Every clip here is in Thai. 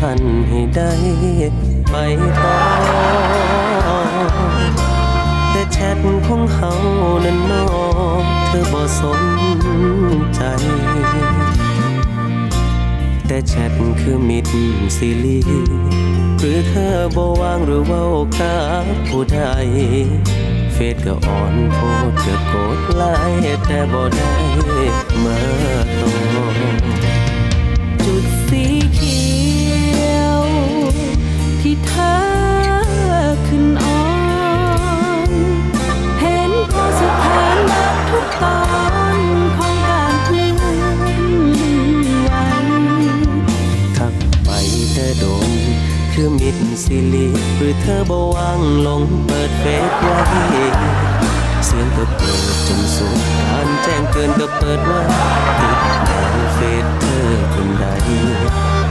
สัมพันให้ได้ไปต่อแต่แชทของเฮานั้นนอกเธอบ่สนใจ แต่แชทคือมิดซีรีหรือเธอบ่วางหรือว่ากับผู้ใดเฟซก็อ่อนโพดก็โกดไลค์แต่บ่ได้มาตอจุด ตอนของการเคลื่อนไหวทักไปแต่โดนคือมิดซิลีหรือเธอบ่วางลงเปิดเฟซไว้เสียงก็เปิดจนสุดการแจ้งเตือนก็เปิดไว้ติดแนวเฟซเธอคนใด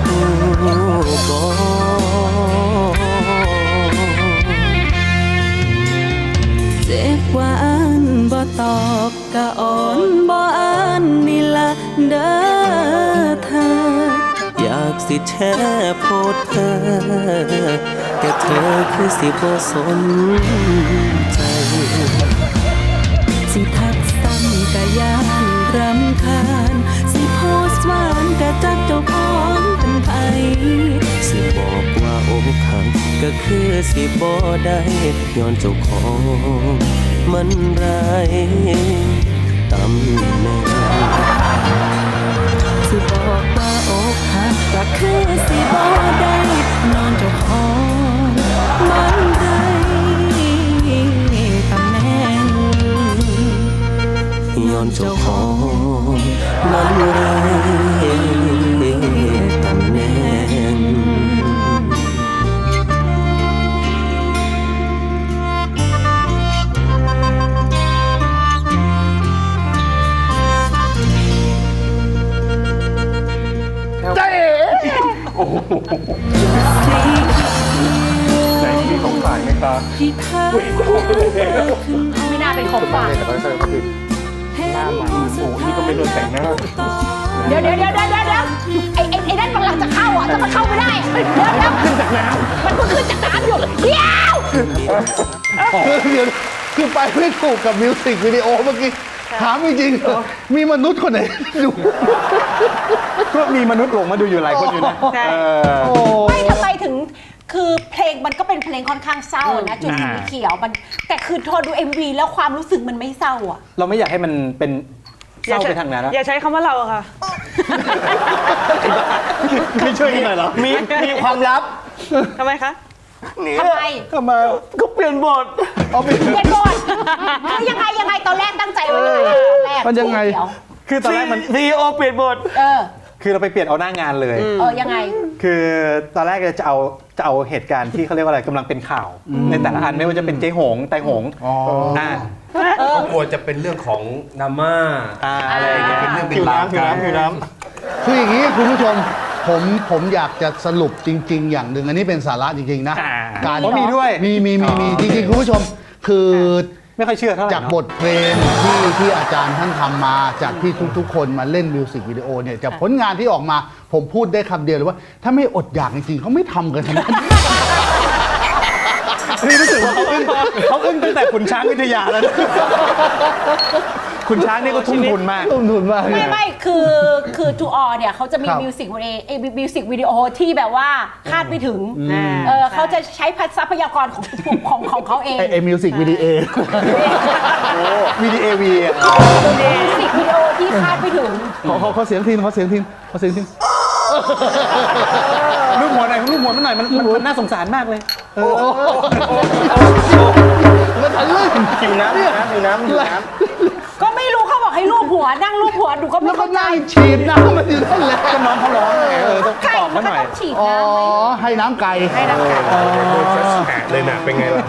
โอ้บ่เจ็บกว่า บ่ตอบกะอ่อนบ่อ่านนี่ละเด้อเธอ อยากสิแช่โพดเธอแต่เธอคือสิบ่สนใจ สิทักซ้ำกะยาน ว่าอกหักก็คือสิบ่ได้ย้อนเจ้าของมันไรายตำแหน่งสิบอกว่าอกหักก็คือสิบ่ได้นอนเจ้าของมันได้ตำแหน่งย้อนเจ้าของมันไร ดี๋ยวคือไปไม่ถูกกับมิวสิกวิดีโอเมื่อกี้ ถามจริงๆเหรอมีมนุษย์คนไหนดูำก็มีมนุษย์หลงมาดูอยู่หลายคนอยู่นะเออ ไม่ทำไมถึงคือเพลงมันก็เป็นเพลงค่อนข้างเศร้านะจุดสีอ่าเขียวมัน แต่คือทนดู MV แล้วความรู้สึกมันไม่เศร้าอะ เราไม่อยากให้มันเป็นเศร้าไปทางนั้นนะอย่าใช้คำว่าเราอะค่ะ ไม่ช่วยกันหน่อยเหรอ มีมีความลับทำไมคะ ทำไมทำไมก็เปลี่ยนบทเอาไปเป็นบทคือยังไงยังไงตอนแรกตั้งใจไว้ยังไงตอนแรกมันยังไงเดี๋วคือตอนแรกมันซีโอเปลี่ยนบทเออคือเราไปเปลี่ยนเอาหน้างานเลย เออ ยังไง คือตอนแรกจะเอาจะเอาเหตุการณ์ที่เขาเรียกว่าอะไรกำลังเป็นข่าว ในแต่ละอันไม่ว่าจะเป็นเจ๊หงไตหงอ๋ออ่าเขากลัวจะเป็นเรื่องของนาม่าอ่าอะไรอย่างเงี้ยเป็นเรื่องเป็ผินวราวน้ำผิวน้ำผิวน้คืออย่างนี้คุณผู้ชม ผมผมอยากจะสรุปจริง ๆ อย่างหนึ่งอันนี้เป็นสาระจริง ๆ นะ อ่าการอ๋อมีด้วยมีมีมีมีอ๋อจริงๆคุณผู้ชม คือำไม่ค่อยเชื่อเท่าไหร่จากเนอะ บทเพลงที่ที่อาจารย์ท่านทำมา จากที่ทุก ๆ คนมาเล่นมิวสิกวิดีโอเนี่ยจากผลงานที่ออกมา ผมพูดได้คำเดียวเลยว่า ถ้าไม่อดอยากจริงๆเขาไม่ทำกันทั้งนั้น นี่รู้สึกว่าเขาอึ้งเขาอึ้งตั้งแต่ขุนช้างวิทยาแล้วนะ ขุนช้างนี่ก็ทุ่มทุนมากต้มทุนมาก ไม่ไม่คือคือทูออเนี่ยเขาจะมีครับมิวสิกวิดีโอเอมิวสิกวิดีโอที่แบบว่าคาดไม่ถึงอ่าเออเขาจะใช้พัทรัพยากรของของของเขาเองไอไอมิวสิกวิดีโอวีดีเอวีมิวสิกวิดีโอที่คาดไม่ถึง ขอขอขอเสียงทีนขอเสียงทีนขอเสียงทีนลูกหัวหน่อยลูกหัวมันหน่อยมันมันมันน่าสงสารมากเลยมันทะลึ่งหิวน้ำหิวน้ำหิวน้ำหิวน้ก็ ห้รูปหัวนั่งรูปหัวดูก็ไม่แล้วก็เข้าใจนั่งฉีดน้ำมันอยู่นั่นแหละำก็ซะหน่อย ต้องฉีดอ๋อน้ำไหมให้น้ำไก่ให้น้ำไก่โดนแฉะเลยนะเป็นไงล่ะ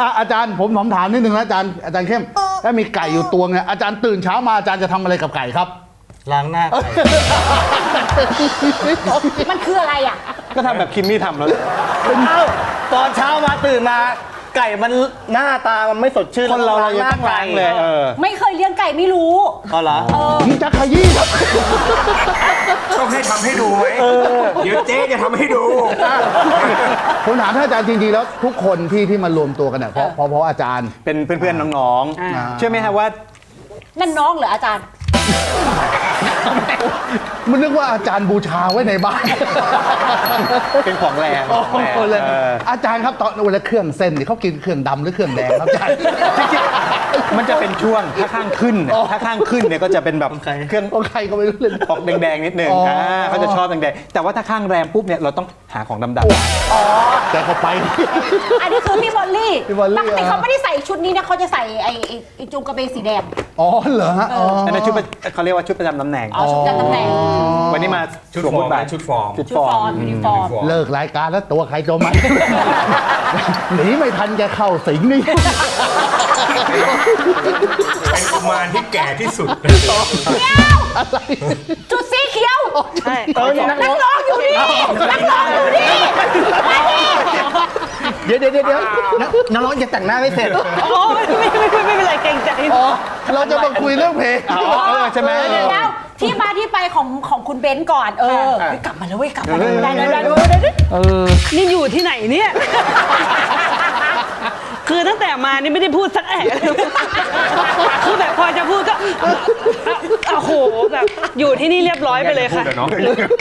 อะอาจารย์ผมผมถามนิดนึงนะอาจารย์อาจารย์เข้มถ้ามีไก่อยู่ตัวเนี่ยอาจารย์ตื่นเช้ามาอาจารย์จะทำอะไรกับไก่ครับ ล้างหน้าไก่มันคืออะไรอะ ก็ทำแบบคิมมี่ทำแล้วเอ้าตอนเช้ามาตื่นมา ไก่มันหน้าตามันไม่สดชื่นคนเราเรายังต้องล้างเลยเออไม่เคยเลี้ยงไก่ไม่รู้ เอาเหรอมึงจะขยี้ครับต้องให้ทำให้ดูไหมเดี๋ยวเจ๊จะทำให้ดู ผมถามท่านอาจารย์จริงๆแล้วทุกคนที่ที่มารวมตัวกันเนี่ยเพราะเพราะเพราะอาจารย์ เป็นเพื่อนๆน้องอ่า ๆ เชื่อไหมฮะว่า นั่นน้องเหรออาจารย์ มันนึกว่าอาจารย์บูชาไว้ในบ้าน เป็นของแรงโอ้ของแรงโหเลยเออ อาจารย์ครับตอนเวลาเครื่องเส้นนี่เขากินเครื่องดำหรือเครื่องแดงครับอาจารย์มันจะเป็นช่วงถ้าข้างขึ้นเนี่ยถ้าข้างขึ้นเนี่ยก็จะเป็นแบบเครื่อง ของใครก็ไม่รู้เลย ออกแดงๆนิดนึงอ๋ออ่อ่าเขาจะชอบแดงๆ แต่ว่าถ้าข้างแรมปุ๊บเนี่ยเราต้องหาของดำแต่ก็ไป อันนี้คือพี่บอลลี่พี่บอลลี่ปกติอะเขาไม่ได้ใส่ชุดนี้นะเขาจะใส่ไอ้ไอ้ไอ้จุงกระเบนสีแดง อ๋อเหรอฮะอ๋อๆอันนั้นชุดประเขาเรียกว่าชุดประจำตำแหน่งอ๋อชุดประจำตำแหน่งวันนี้มาชุดสวมฟบอทร์มบาทชุดฟอร์มชุดชุดฟอฟอร์ร์มมยูนิฟอร์มเลิกรายการแล้วตัวใครตัวมันหนีไม่ทันแกเข้าสิงนี่เป็นกุมารที่แก่ที่สุดจุดสีเขียวใช่เออนี่นักนัร้กองร้องอยู่นี่นักร้องอยู่นี่มาดิเดี๋ยวเดี๋ยวเดี๋ยวเดี๋ยวนักนักร้องยังแต่งหน้าไม่เสร็จโอ้ไม่ไม่ไม่ไม่ไม่เป็นไรเกรงใจอ๋อเราจะมาคุยเรื่องเพลงอ๋อเออใช่ไหมเดี๋ยว ที่มาที่ไปของของคุณเบนซ์ก่อนเออเฮ้ยกลับมาแล้วเว้ยกลับมาแล้วได้ได้ได้ได้ได้นี่อยู่ที่ไหนเนี่ย คือตั้งแต่มานี่ไม่ได้พูดสักแอะคือแบบพอจะพูดก็โอ้โหแบบอยู่ที่นี่เรียบร้อยไปเลยค่ะพูดอะเนาะ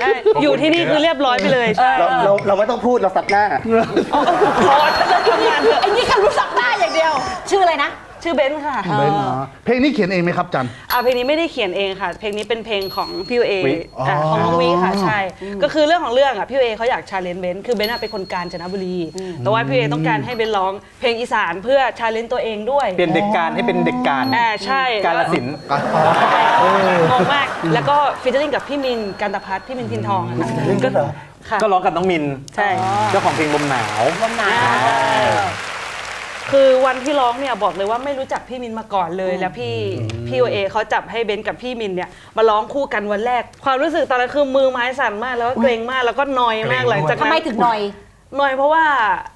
ใช่อยู่ที่นี่คือเรียบร้อยไปเลยใช่เราเราเราไม่ต้องพูดเราสักหน้าขอจะทำงานเถอะไอ้นี่แค่รู้สักได้อย่างเดียว ชื่ออะไรนะ ชื่อเบนซ์ค่ะเบนซ์เหรอเพลงนี้เขียนเองไหมครับจัน อ่าเพลงนี้ไม่ได้เขียนเองค่ะ เพลงนี้เป็นเพลงของพี่เอวิอ่าของน้องวิค่ะใช่ ก็คือเรื่องของเรื่องอะพี่เอเขาอยากชาเลนจ์เบนซ์คือเบนซ์อะเป็นคนกาญจนบุรี แต่ว่าพี่เอต้องการให้เบนซ์ร้องเพลงอีสานเพื่อชาเลนจ์ตัวเองด้วยเปลี่ยนเด็กการให้เป็นเด็กการอ่าใช่การละสินธุ์งงมาก แล้วก็ฟิชเชอร์ลิงกับพี่มินกันตพัฒน์พี่มินทินทองอะค่ะก็ค่ะก็ร้องกับน้องมิน ใช่ เจ้าของเพลงลมหนาว ลมหนาว คือวันที่ร้องเนี่ยบอกเลยว่าไม่รู้จักพี่มินมาก่อนเลย แล้วพี่พี่โอเอเขาจับให้เบนซ์กับพี่มินเนี่ยมาร้องคู่กันวันแรก ความรู้สึกตอนนั้นคือมือไม้สั่นมากแล้วก็เกรงมากแล้วก็นอยมากหลังจากทำนั้นไมถึงหน่อยนอยเพราะว่า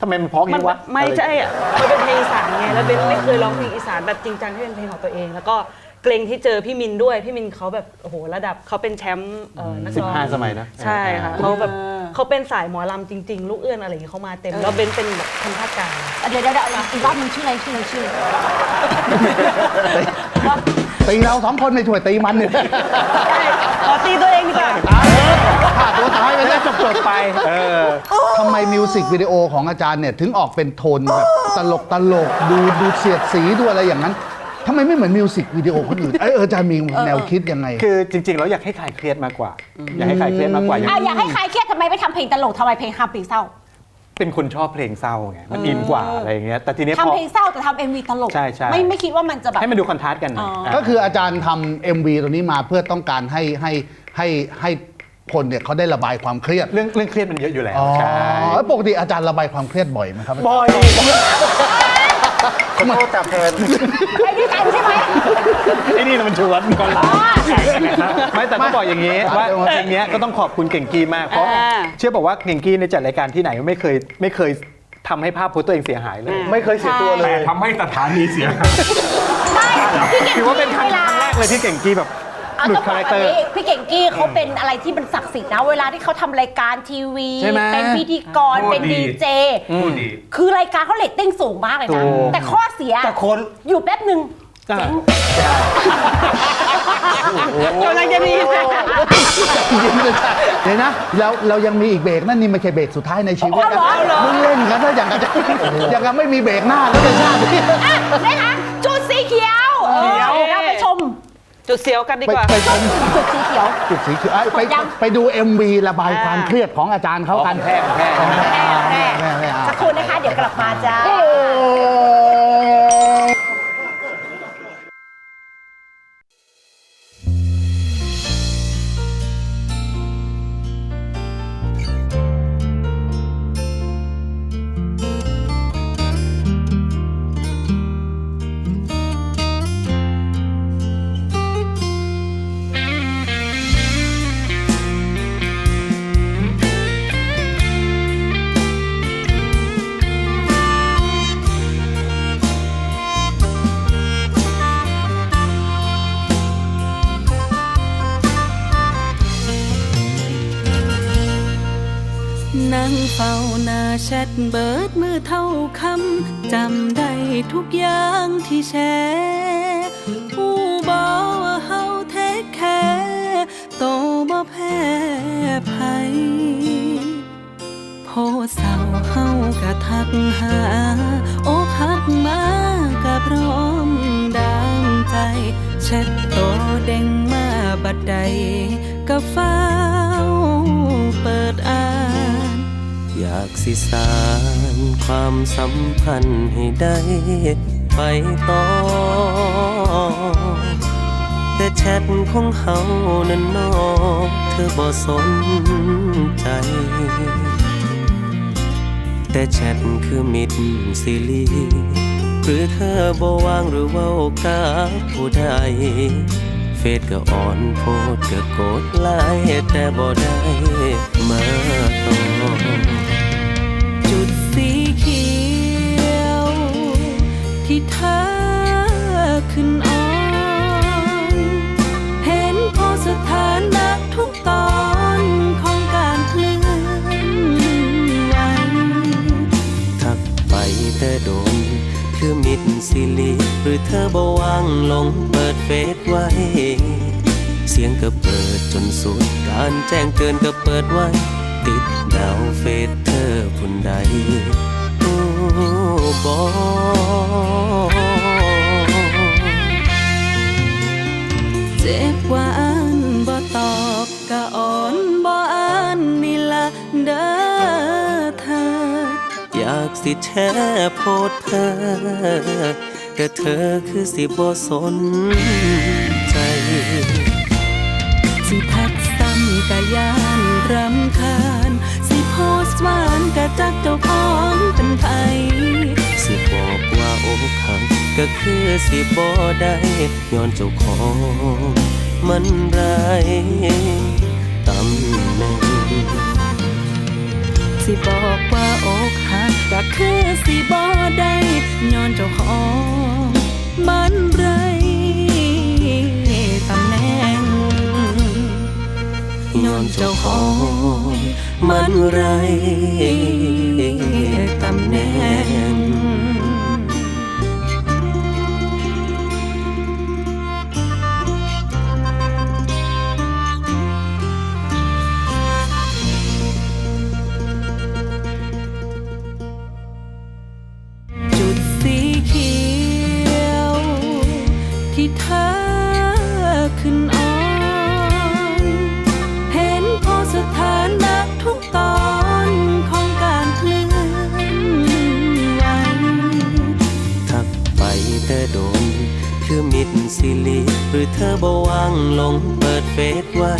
ทำไมมันเพราะมันงี้วะไม่ใช่อะมันเป็นเพลงอีสานไง แล้วเบนไม่เคยร้องเพลงอีสานแบบจริงจังที่เป็นเพลงของตัวเอง แล้วก็เกรงที่เจอพี่มินด้วย พี่มินเขาแบบ โอ้โห ระดับเขาเป็นแชมป์เอ่อนักร้อง15สมัยนะ ใช่ค่ะเขาแบบ เขาเป็นสายหมอลำจริง ๆ ลูกเอื้อนอะไรอย่างเงี้ยเขามาเต็ม แล้วเบนเป็นแบบคนภาคกลางเดี๋ยวเดี๋ยวเดี๋ยวอีกรอบนึงชื่ออะไรชื่ออะไรชื่ออะไรตีเราสองคนไม่ช่วยตีมันเนี่ยใช่ขอตีตัวเองดีกว่าฆ่าตัวตายไปแล้วจบจบๆไปเออทำไมมิวสิกวิดีโอของอาจารย์เนี่ย ถึงออกเป็นโทนแบบตลกตลกดูดูเสียดสีดูอะไรอย่างนั้น ทำไมไม่เหมือนมิวสิกวิดีโอคนอื่นเอยเอออาจารย์มีแนวคิดยังไง คือจริงๆแล้วอยากให้คลายเครียดมากกว่า อยากให้คลายเครียดมากกว่าอย่างอะอยากให้ใครเครียดทำไมไม่ทำเพลงตลกทำไมเพลงฮัมเพลงเศร้าเป็นคนชอบเพลงเศร้าไงมันอินกว่าอะไรอย่างเงี้ยแต่ทีเนี้ยพทำอเพลงเศร้าแต่ทำเอ็มวีตลก ใช่ใช่ ไม่ไม่คิดว่ามันจะแบบ ให้มันดูคอนทราสต์กันหน่อยอ๋ออะ ก็คืออาจารย์ทำ MV ตัวนี้มาเพื่อต้องการให้ให้ให้ให้คนเนี่ยเขาได้ระบายความเครียดเรื่องเรื่องเครียดมันเยอะอยู่แล้วอ๋อใช่แล้วปกติอาจารย์ระบายความเครียดบ่อยไหมครับบอย ขอโทษจับแทนไอ้นี่กันใช่ไหมไอ้นี่น่ะมันชวนก่อนละไม่แต่ต้องบอกอย่างนี้ว่าไม่เพลงเนี้ยก็ต้องขอบคุณเก่งกี้มากเพราะอ่าเชื่อบอกว่าเก่งกี้ในยจัดรายการที่ไหนไม่เคยไม่เคยทำให้ภาพโพสต์ตัวเองเสียหายเลย ไม่เคยเสียตัวเลแต่ยทำให้สถานีเสียหายไม่พี่เก่งถือว่าเป็นครั้งเวลาแรกเลยที่เก่งกี้แบบเอา หลุต้ดองบคาอกแรคแบเตบอร์นี้พี่เก่งกี้เขาเป็นอะไรที่มันศักดิ์สิทธิ์นะ เวลาที่เขาทำรายการทีวี ใช่ไหมเป็นพิธีกรโอ้เป็นดี ดีเจ พูดดี คือรายการเขาเรตติ้งสูงมากเลยนะถูกแต่ข้อเสีย แต่คนอยู่แป๊บหนึ่งอะกำลังจะมีเดี๋ยวนะแล้วเรายังมีอีกเบรกนั่นนี่ไม่ใช่เบรกสุดท้ายในชีวิตอ๋อเหรอเหรอมึงเล่นกันถ้าอย่างกันจะอย่างกันไม่มีเบรกหน้าแล้วจะชาตินี้อะนะคะจุดสีเขียวเออเขียวเดี๋ยว เราไปชม จุดเสียวกันดีไปกว่า ไปชมจุดสีเขียว จุดสีเขียวเอ้ยไปยัง ไปดู MV ระบายความเครียดของอาจารย์เขากันแพ้แพ้ของแท้แน่แน่แน่อะสักครู่นะคะ เดี๋ยวกลับมาจ้า โอ้นั่งเฝ้าหน้าแชทเบิดมือเท่าคำจำได้ทุกอย่างที่แชร์ผู้บอกว่าเฮาเทคแคร์โตบ่แพ้ภัยโพสเศร้าเฮากะทักหา โอ้พักมากะพร้อมดังใจแชทโตเด้งมาบัดใดกะฟ้าเปิดอ่าน อยากสิสานความสัมพันธ์ให้ได้ไปต่อ แต่แชทของเฮานั้นนอกเธอบ่สนใจ แต่แชทคือมิดซิลีหรือเธอบ่วางหรือเว่ากับผู้ใด เฟซก็อ่อนโพดก็กดไลค์แต่บ่ได้มาต่อจุดสีเขียว ที่เธอขึ้นอ่อน เห็นโพสถานะทุกตอนของการเคลื่อนไหวทักไปแต่โดนคือมิดซิลี หรือเธอบ่วางลงเปิดเฟซไว้ เสียงก็เปิดจนสุด การแจ้งเตือนก็เปิดไว้ ติดดาวเฟซเธอผู้ใด โอ้บอเจ็บกว่าอ่านบ่ตอบกะอ่อนบ่อ่านนี่ละเด้อเธอ อยากสิแช่โพดเธอ แต่เธอคือสิบ่สนใจ สิทักซ้ำกะยานรำคาญ สิโพสต์หวานกะจักเจ้าของเป็นไผสิบอกว่าอกหักก็คือสิบ่ได้ย้อนเจ้าของมันไรตำแหน่งสิบอกว่าอกหักก็คือสิบ่ได้ย้อนเจ้าของ จ้าของมันไรตำแหน่ง มิดซิลีหรือเธอบ่วางลงเปิดเฟซไว้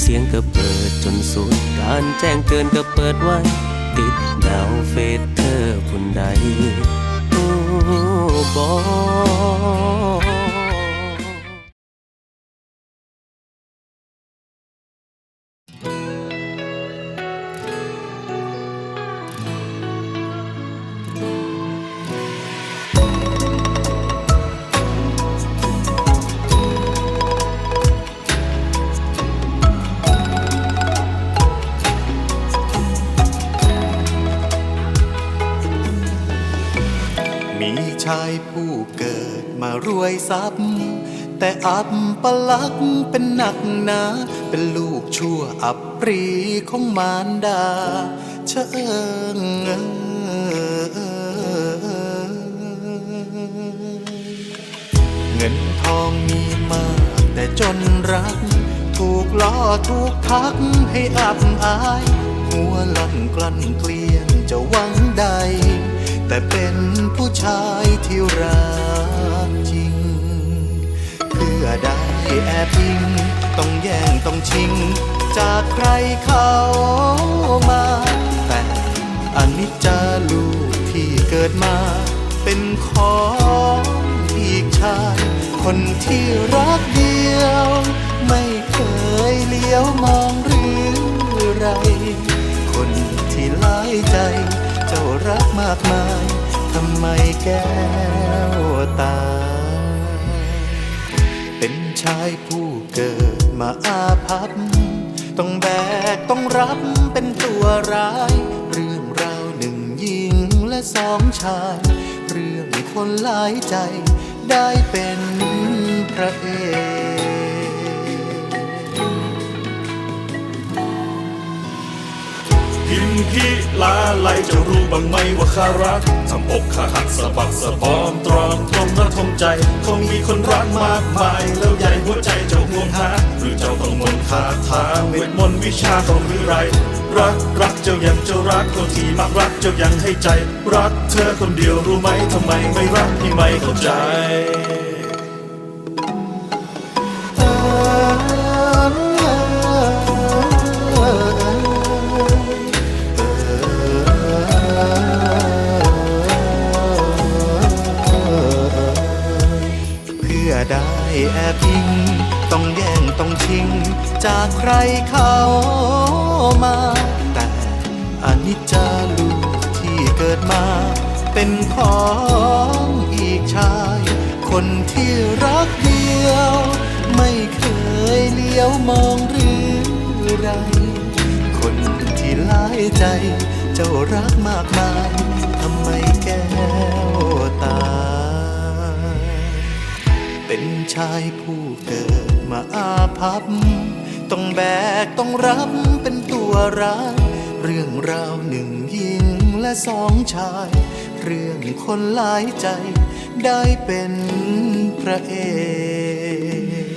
เสียงก็เปิดจนสุด การแจ้งเตือนก็เปิดไว้ ติดดาวเฟซเธอคนใด โอ้บอ ทรัพย์แต่อับปลักเป็นหนักหนา เป็นลูกชั่วอับปรีของมารดาเชิงเงินทองมีมากแต่จนรัก ถูกล้อถูกทักให้อับอาย หัวลั่นกลั้นเกลียงจะหวังใด แต่เป็นผู้ชายที่รัก ได้แอบยิง ต้องแย่งต้องชิง จากใครเขามา แต่อันนี้จาลูกที่เกิดมา เป็นของอีกชายคนที่รักเดียว ไม่เคยเลี้ยวมองหรือไร คนที่หลายใจ เจ้ารักมากมายทำไมแก้วตา ชายผู้เกิดมาอาภัพ ต้องแบกต้องรับเป็นตัวร้าย เรื่องราวหนึ่งหญิงและสองชาย เรื่องคนหลายใจได้เป็นพระเอก พิมพิลาไลจะรู้บ้างไหมว่าข้ารักทำอกข้าหักสะบักสะบอมตรอมตรงระทมใจ คงมีคนรักมากมาย แล้วใหญ่หัวใจเจ้าห่วงหาหรือเจ้าต้องมนต์คาถาเวทมนต์วิชาของหรือไรรักรักเจ้ายังเจ้ารักคนที่มักรักเจ้ายังให้ใจ รักเธอคนเดียวรู้ไหมทำไมไม่รักพี่ไม่เข้าใจ แอบอิง ต้องแย่งต้องชิง จากใครเขามา แต่อนิจจาลูกที่เกิดมา เป็นของอีกชาย คนที่รักเดียว ไม่เคยเลี้ยวมองหรือไร คนที่หลายใจ เจ้ารักมากมายทำไม ชายผู้เกิดมาอาภัพ ต้องแบกต้องรับเป็นตัวร้ายเรื่องราวหนึ่งหญิงและสองชาย เรื่องคนหลายใจได้เป็นพระเอก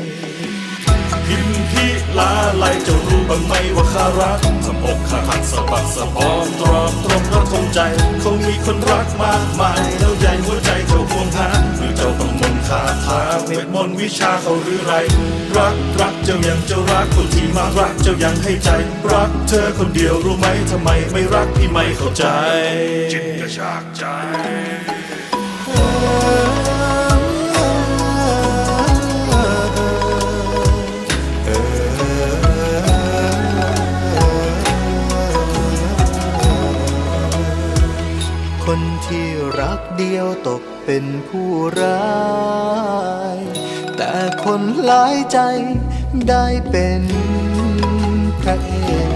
พิมพิลาไลจะรู้บ้างไหมว่าข้ารักทำอกข้าหักสะบักสะบอมตรอมตรมระทมใจคงมีคนรักมากมาย แล้วใหญ่หัวใจเจ้าห่วงหาหรือเจ้าต้องมน คาถาเวทมนต์วิชาเขาหรือไร รักรักเจ้ายังเจ้ารักคนที่มารักเจ้ายังให้ใจ รักเธอคนเดียวรู้ไหมทำไมไม่รักพี่ไม่เข้าใจ จิตกระชากใจคนที่รักเดียวตก เป็นผู้ร้ายแต่คนหลายใจได้เป็นพระเอก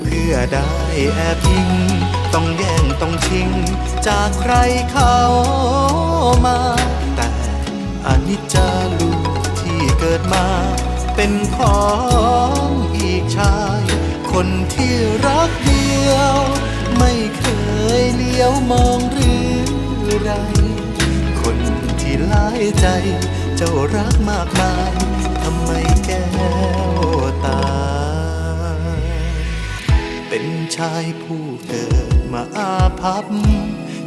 เพื่อได้แอบอิงต้องแย่งต้องชิง จากใครเขามา แต่อนิจจาลูกที่เกิดมา เป็นของอีกชาย คนที่รักดี ยว ไม่เคยเลี้ยวมองหรือไร คนที่หลายใจ เจ้ารักมากมายทำไมแก้วตา เป็นชายผู้เกิดมาอาภัพ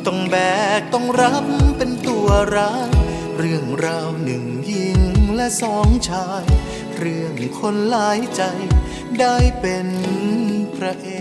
ต้องแบกต้องรับเป็นตัวร้ายเรื่องราวหนึ่งหญิงและสองชาย เรื่องคนหลายใจได้เป็นพระเอก